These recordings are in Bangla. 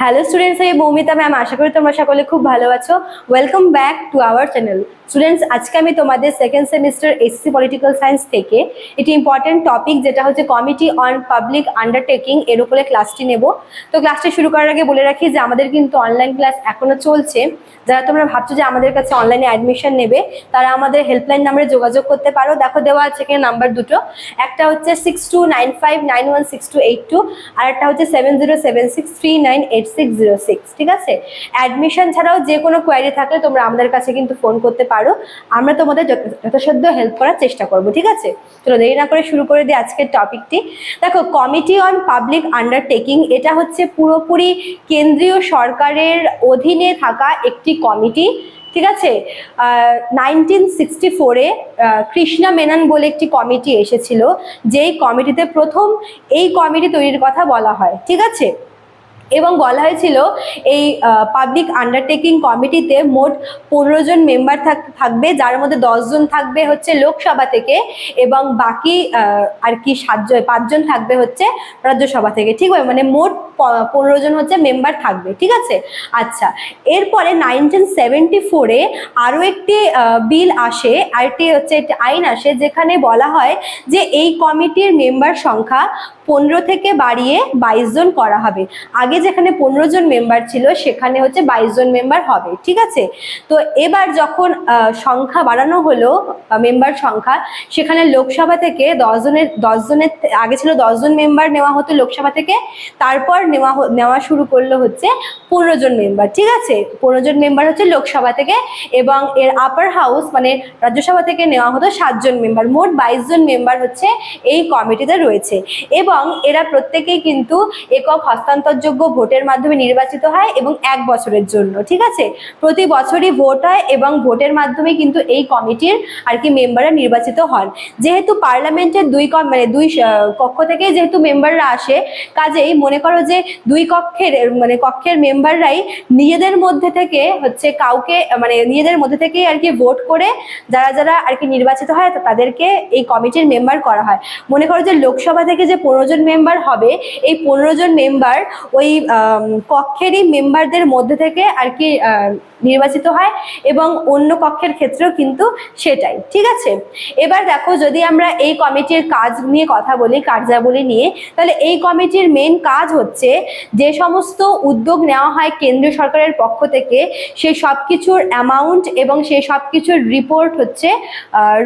হ্যালো স্টুডেন্টস আমি মৌমিতা ম্যাম আশা করি তোমরা সকলে খুব ভালো আছো। Welcome back to our channel students আজকে আমি তোমাদের second semester SC political science থেকে এটি ইম্পর্টেন্ট টপিক যেটা হচ্ছে কমিটি অন পাবলিক আন্ডারটেকিং এর উপরে ক্লাসটি নেব। তো ক্লাসটি শুরু করার আগে বলে রাখি যে আমাদের কিন্তু অনলাইন ক্লাস এখনও চলছে। যারা তোমরা ভাবছ যে আমাদের কাছে অনলাইনে অ্যাডমিশন নেবে, তারা আমাদের হেল্পলাইন নাম্বারে যোগাযোগ করতে পারো। দেখো, দেওয়া আছে এখানে নাম্বার দুটো। একটা হচ্ছে six two nine five nine one six two eight two আর একটা হচ্ছে seven zero seven six three nine eight six zero six ঠিক আছে? অ্যাডমিশন ছাড়াও যে কোনো কোয়ারি থাকলে তোমরা আমাদের কাছে কিন্তু ফোন করতে পারো। আমরা তোমাদের যথ- যথাসাধ্য হেল্প করার চেষ্টা করব, ঠিক আছে? চলো দেরি না করে শুরু করে দিই আজকের টপিকটি দেখো কমিটি অন পাবলিক আন্ডারটেকিং এটা হচ্ছে পুরোপুরি কেন্দ্রীয় সরকারের অধীনে থাকা একটি কমিটি ঠিক আছে? নাইনটিন সিক্সটি ফোরে কৃষ্ণা মেনন বলে একটি কমিটি এসেছিল, যেই কমিটিতে প্রথম এই কমিটি তৈরির কথা বলা হয়, ঠিক আছে? এবং বলা হয়েছিল এই পাবলিক আন্ডারটেকিং কমিটিতে মোট পনেরো জন মেম্বার থাকবে, যার মধ্যে দশজন থাকবে হচ্ছে লোকসভা থেকে এবং বাকি আর কি সাতজন পাঁচজন থাকবে হচ্ছে রাজ্যসভা থেকে, ঠিক আছে? মানে মোট পনেরো জন হচ্ছে মেম্বার থাকবে, ঠিক আছে? আচ্ছা এরপরে নাইনটিন সেভেন্টি ফোরে আরও একটি বিল আসে আরেকটি হচ্ছে একটি আইন আসে, যেখানে বলা হয় যে এই কমিটির মেম্বার সংখ্যা পনেরো থেকে বাড়িয়ে বাইশ জন করা হবে। আগে যেখানে পনেরো জন মেম্বার ছিল, সেখানে হচ্ছে বাইশ জন মেম্বার হবে, ঠিক আছে? তো এবার যখন সংখ্যা বাড়ানো হলো মেম্বার সংখ্যা, সেখানে লোকসভা থেকে দশজনের দশজনের আগে ছিল দশজন মেম্বার নেওয়া হতো লোকসভা থেকে, তারপর নেওয়া নেওয়া শুরু করল হচ্ছে পনেরো জন মেম্বার ঠিক আছে? পনেরো জন মেম্বার হচ্ছে লোকসভা থেকে এবং এর আপার হাউস মানে রাজ্যসভা থেকে নেওয়া হতো সাতজন মেম্বার মোট বাইশ জন মেম্বার হচ্ছে এই কমিটিতে রয়েছে। এবং এরা প্রত্যেকেই কিন্তু একক হস্তান্তরযোগ্য ভোটের মাধ্যমে নির্বাচিত হয় এবং এক বছরের জন্য, ঠিক আছে? প্রতি বছরই ভোট হয় এবং ভোটের মাধ্যমে কিন্তু এই কমিটির আর কি মেম্বাররা নির্বাচিত হন। যেহেতু পার্লামেন্টের দুই মানে দুই কক্ষ থেকে যেহেতু মেম্বাররা আসে, কাজেই মনে করো যে দুই কক্ষের মানে কক্ষের মেম্বাররাই নিজেদের মধ্যে থেকে হচ্ছে কাউকে মানে নিজেদের মধ্যে থেকে আর কি ভোট করে যারা যারা আর কি নির্বাচিত হয়, তাদেরকে এই কমিটির মেম্বার করা হয়। মনে করো যে লোকসভা থেকে যে পনেরো জন মেম্বার হবে, এই পনেরো জন মেম্বার ওই কক্ষেরই মেম্বারদের মধ্যে থেকে আর কি নির্বাচিত হয় এবং অন্য কক্ষের ক্ষেত্রেও কিন্তু সেটাই, ঠিক আছে? এবার দেখো যদি আমরা এই কমিটির কাজ নিয়ে কথা বলি, কার্যাবলী নিয়ে, তাহলে এই কমিটির মেন কাজ হচ্ছে যে সমস্ত উদ্যোগ নেওয়া হয় কেন্দ্রীয় সরকারের পক্ষ থেকে সেই সব কিছুর অ্যামাউন্ট এবং সেই সব কিছুর রিপোর্ট হচ্ছে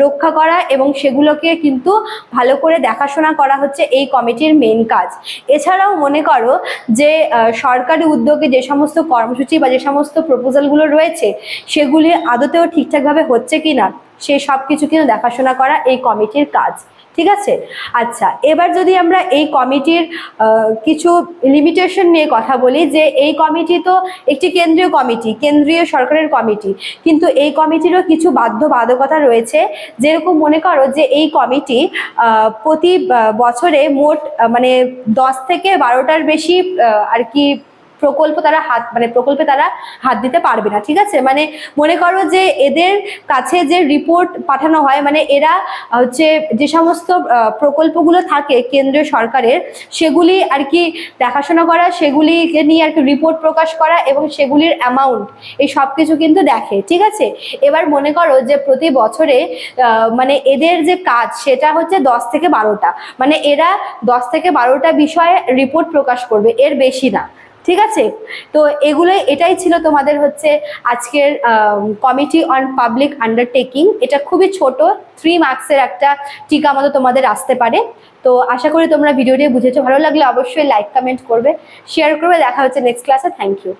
রক্ষা করা এবং সেগুলোকে কিন্তু ভালো করে দেখাশোনা করা হচ্ছে এই কমিটির মেন কাজ। এছাড়াও মনে করো যে সরকারি উদ্যোগে যে সমস্ত কর্মসূচি বা যে সমস্ত প্রপোজালগুলো রয়েছে, সেগুলি আদতেও ঠিকঠাকভাবে হচ্ছে কি না সে সব কিছু কিন্তু দেখাশোনা করা এই কমিটির কাজ। ঠিক আছে? আচ্ছা এবার যদি আমরা এই কমিটির কিছু লিমিটেশন নিয়ে কথা বলি যে এই কমিটি তো একটি কেন্দ্রীয় কমিটি, কেন্দ্রীয় সরকারের কমিটি, কিন্তু এই কমিটিরও কিছু বাধ্যবাধকতা রয়েছে। যেরকম মনে করো যে এই কমিটি প্রতি বছরে মোট মানে দশ থেকে বারোটার বেশি আর কি প্রকল্প তারা হাত মানে প্রকল্পে তারা হাত দিতে পারবে না, ঠিক আছে? মানে মনে করো যে এদের কাছে যে রিপোর্ট পাঠানো হয় মানে এরা হচ্ছে যে সমস্ত প্রকল্পগুলো থাকে কেন্দ্রীয় সরকারের, সেগুলি আর কি দেখাশোনা করা, সেগুলিকে নিয়ে আর কি রিপোর্ট প্রকাশ করা এবং সেগুলির অ্যামাউন্ট এই সব কিছু কিন্তু দেখে, ঠিক আছে? এবার মনে করো যে প্রতি বছরে মানে এদের যে কাজ, সেটা হচ্ছে দশ থেকে বারোটা মানে এরা দশ থেকে বারোটা বিষয়ে রিপোর্ট প্রকাশ করবে, এর বেশি না। ঠিক আছে? তো এগুলো, এটাই ছিল তোমাদের হচ্ছে আজকের কমিটি অন পাবলিক আন্ডারটেকিং এটা খুবই ছোট থ্রি মার্কসের একটা টিকা মতো তোমাদের আসতে পারে। তো আশা করি তোমরা ভিডিওটি বুঝেছ। ভালো লাগলে অবশ্যই লাইক কমেন্ট করবে। শেয়ার করবে। দেখা হচ্ছে নেক্সট ক্লাসে থ্যাংক ইউ